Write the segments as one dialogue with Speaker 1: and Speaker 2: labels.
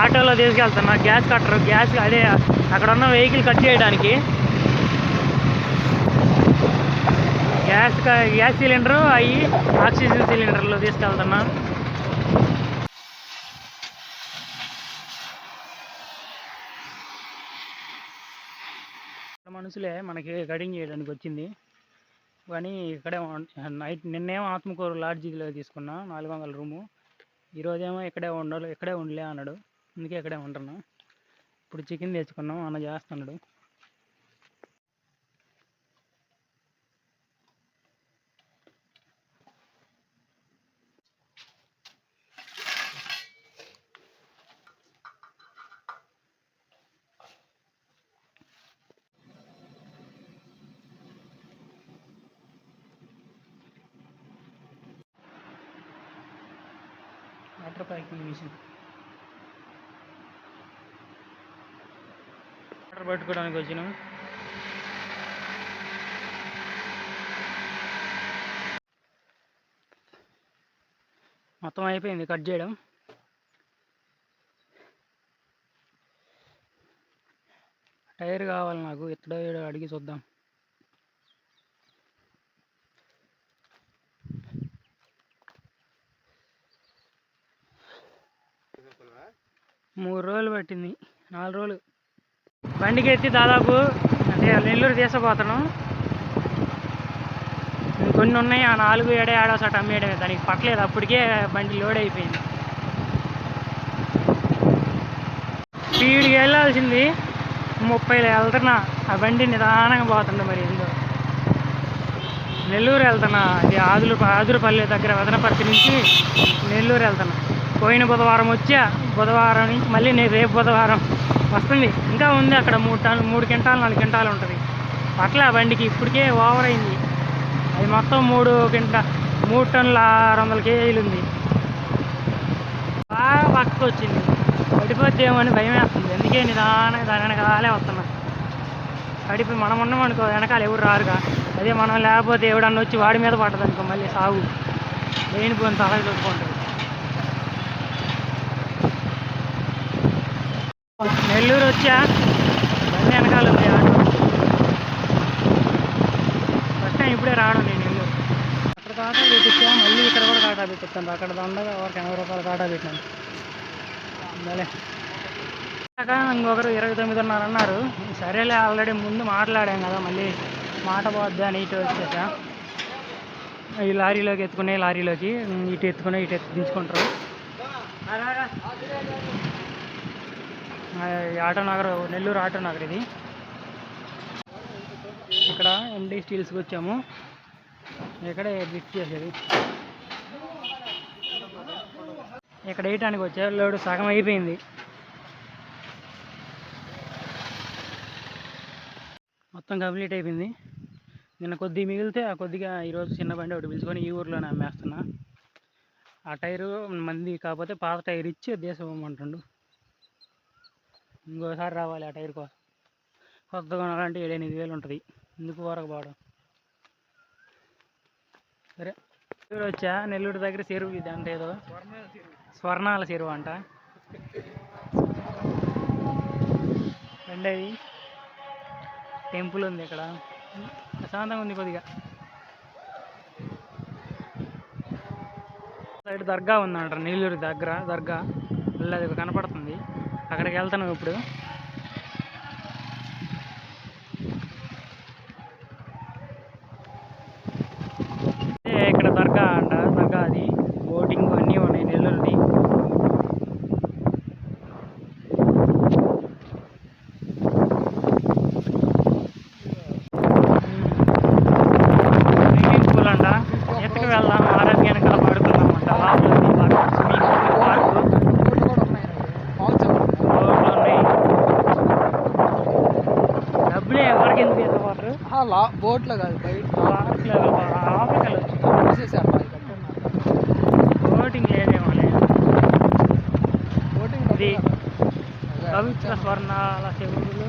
Speaker 1: ఆటోలో తీసుకెళ్తున్నా గ్యాస్ కట్టరు గ్యాస్ అదే అక్కడ ఉన్న వెహికల్ కట్ చేయడానికి. గ్యాస్ గ్యాస్ సిలిండరు అవి ఆక్సిజన్ సిలిండర్లు తీసుకెళ్తున్నా. మనుషులే మనకి కటింగ్ చేయడానికి వచ్చింది. కానీ ఇక్కడే నైట్ నిన్నేమో ఆత్మకూరు లాడ్జీలో తీసుకున్నా నాలుగు వందల రూము. ఈరోజేమో ఇక్కడే ఉండాలి ఇక్కడే ఉండలే అన్నాడు. అందుకే ఇక్కడే ఉంటున్నాం. ఇప్పుడు చికెన్ తెచ్చుకున్నాం అన్న చేస్తున్నాడు. Water packing machine. వాటర్ పట్టుకోవడానికి వచ్చినాం. మొత్తం అయిపోయింది కట్ చేయడం. టైర్ కావాలి నాకు ఎక్కడో ఏడో అడిగి చూద్దాం. మూడు రోజులు పట్టింది నాలుగు రోజులు. బండికి ఎత్తి దాదాపు అంటే నెల్లూరు తీసపోతాను కొన్ని ఉన్నాయి ఆ నాలుగు ఏడే ఏడో సట అమ్మేయడమే దానికి పట్టలేదు. అప్పటికే బండి లోడ్ అయిపోయింది. స్పీడ్కి వెళ్ళాల్సింది ముప్పైలో వెళ్తున్నా. ఆ బండి నిదానంగా పోతుండే మరి ఎందుకు నెల్లూరు వెళ్తున్నా. అది ఆదులు ఆదురుపల్లి దగ్గర వదనపర్తి నుంచి నెల్లూరు వెళ్తున్నా. పోయిన బుధవారం వచ్చా. బుధవారం నుంచి మళ్ళీ నేను రేపు బుధవారం వస్తుంది. ఇంకా ఉంది అక్కడ మూడు టన్ను మూడు క్వింటాలు నాలుగు క్వింటాలు ఉంటుంది. అట్లా బండికి ఇప్పటికే ఓవర్ అయింది. అది మొత్తం మూడు క్వింటా మూడు టన్నుల ఆరు వందల కేజీలు ఉంది. బాగా పక్కకు వచ్చింది. పడిపోద్దేమో అని భయం వేస్తుంది. అందుకే నిదానంగా దాని వెనకాలే వస్తున్నా. పడిపోయి మనం ఉన్నాం అనుకో వెనకాల ఎవరు రారుగా. అదే మనం లేకపోతే ఎవడన్నా వచ్చి వాడి మీద పడ్డది అనుకో మళ్ళీ సాగు. లేనిపోయిన తల చూసుకుంటుంది నెల్లూరు వచ్చా? బండి వెనకాల ఉంది ఆటో. ఫస్ట్ టైం ఇప్పుడే రావడం నేను నెల్లూరు. అక్కడ కాటా పెట్టించా మళ్ళీ ఇక్కడ కూడా కాటా పెట్టిస్తాను అక్కడ దండగా ఒక ఎనభై రూపాయలు కాటా పెట్టినాను. భలే ఇంకొకరు ఇరవై తొమ్మిదిన్నర అన్నారు. సరేలే ఆల్రెడీ ముందు మాట్లాడాం కదా మళ్ళీ మాట పోద్దా అని ఇటు వచ్చేసా. ఈ లారీలోకి ఎత్తుకునే లారీలోకి ఇటు ఎత్తుకునే ఇటు ఎత్తు దించుకుంటారు ఆటో నగర్ నెల్లూరు ఆటో నగర్ ఇది. ఇక్కడ ఎండి స్టీల్స్కి వచ్చాము. ఇక్కడే లిఫ్ట్ చేసేది. ఇక్కడ వేయటానికి వచ్చా లోడు సగం అయిపోయింది. మొత్తం కంప్లీట్ అయిపోయింది. నిన్న కొద్ది మిగిలితే ఆ కొద్దిగా ఈరోజు చిన్న బండి ఒకటి పిలుచుకొని ఈ ఊర్లోనే అమ్మేస్తున్నా. ఆ టైరు మంది కాకపోతే పాత టైర్ ఇచ్చి దేశం అంటుండు ఇంకోసారి రావాలి ఆ టైర్ కోసం. కొత్త కొనాలంటే ఏడు ఎనిమిది వేలు ఉంటుంది. ఎందుకు వరకు పోవడం? సరే. నెల్లూరు వచ్చా? నెల్లూరు దగ్గర చెరువు ఇది అంటే ఏదో. స్వర్ణాల చెరువు అంట. రెండేది. టెంపుల్ ఉంది ఇక్కడ. ప్రశాంతంగా ఉంది కొద్దిగా. సైడ్ దర్గా ఉందంట నెల్లూరు దగ్గర. దర్గా. మళ్ళీ అది కనపడుతుంది. అక్కడికి వెళ్తాను ఇప్పుడు ఏ ఇక్కడ దర్గా అంట దర్గా అది బోటింగ్ అన్నీ ఉన్నాయి నెల్లూరుది స్విమ్మింగ్ పూల్ అంట ఎత్తుకు వెళ్దాం ఆరోగ్యానికి కాపాడుకుందాం అంట లోపల స్విమ్మింగ్ పూల్ పార్కు రోడ్లు ఉన్నాయి డబ్బులే ఎవరికి ఎందుకు ఎంత వాటర్
Speaker 2: బోట్లో కాదు బయట. తీసేసారు.
Speaker 1: బోటింగ్ లేదేమో లేదు
Speaker 2: బోటింగ్
Speaker 1: ఇది. పవిత్ర స్వర్ణాల
Speaker 2: వెళ్ళి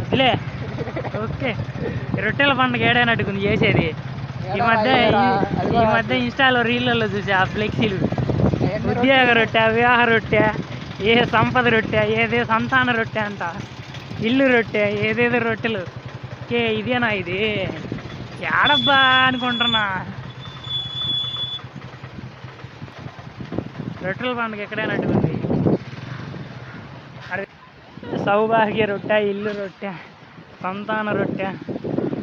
Speaker 1: వదిలే ఓకే. రొట్టెల పండుగ ఏడైనట్టుకుంది చేసేది. ఈ మధ్య ఈ- ఈ మధ్య ఇన్స్టాలో రీళ్ళల్లో చూసి ఆ ఫ్లెక్సీలు. ఉద్యోగ రొట్టె వివాహ రొట్టె ఏ సంపద రొట్టె ఏదే సంతాన రొట్టె అంట. ఇల్లు రొట్టె ఏదేదో రొట్టెలు. ఏ ఇదేనా ఇది? ఏడబ్బా అనుకుంటున్నా. రొట్టెల పండుగ ఎక్కడైనట్టుంది అరే సౌభాగ్య రొట్టె ఇల్లు రొట్టె సంతాన రొట్టె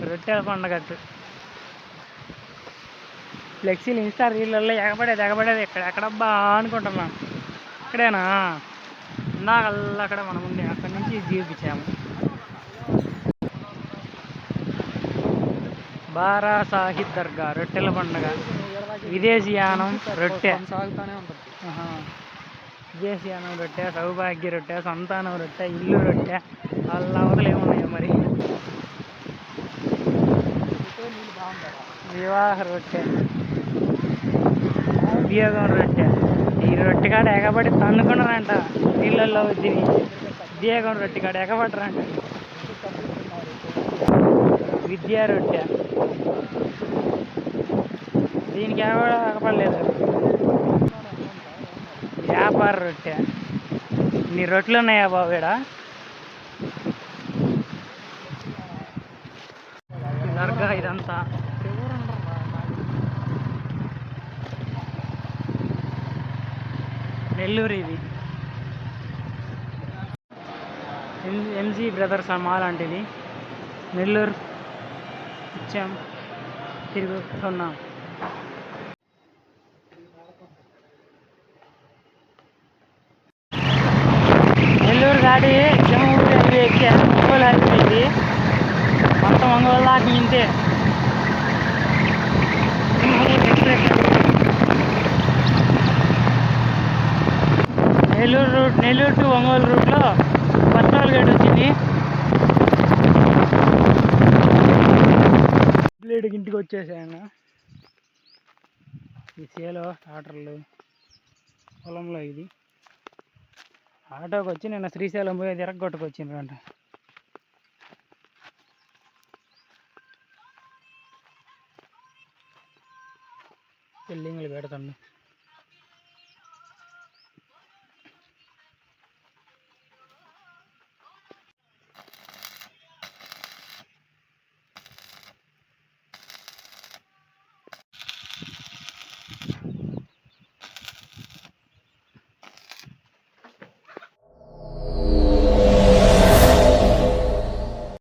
Speaker 1: రొట్టెల పండుగట్టు ఫ్లెక్సీలు ఇన్స్టా రీళ్ళల్లో ఎగబడేది ఎగబడేది ఇక్కడ ఎక్కడబ్బా అనుకుంటున్నాను అక్కడేనా? ఇందాకల్లా అక్కడ మనం ఉండే అక్కడి నుంచి జీవిపించాము బారా సాహిద్ దర్గా రొట్టెల పండుగ. విదేశీయానం రొట్టె. విదేశీయానం రొట్టె సౌభాగ్య రొట్టె సంతానం రొట్టె ఇల్లు రొట్టె వాళ్ళ అవతలు ఏమున్నాయో మరి? వివాహ రొట్టె ఉద్యోగం రొట్టె. ఈ రొట్టె కాడ ఎగబడి తన్నుకున్నారంట నీళ్ళల్లో తిని. ఉద్యోగం రొట్టె కాడ ఎగబడరంట. విద్యా రొట్టె. దీనికి ఎవడ ఎగపడలేదు వ్యాపార రొట్టె. నీ రొట్టెలు ఉన్నాయా బాబు ఈడ? దర్గా ఇదంతా. నెల్లూరు ఇది. ఎం- ఎంజీ బ్రదర్స్ మాల్ లాంటిది నెల్లూరు ఇచ్చాం తిరుగుతున్నాం. నెల్లూరు దాటి జమ్మూరు రైల్వే ఎక్కా ఒంగోలు అయిపోయింది మొత్తం ఒంగోలు దాకా ఇంతే. Express. Nellore route Nellore to Ongole రూట్లో పర్సనల్ టోల్ గేట్ వచ్చింది. బ్లేడ్కి ఇంటికి వచ్చేసాను ఈ సేలో ఆటర్లు పొలంలో ఇది. ఆటోకి వచ్చి నిన్న శ్రీశైలం పోయి తిరగొట్టుకొచ్చిండ్రంట బిల్డింగ్లు పెడతాను.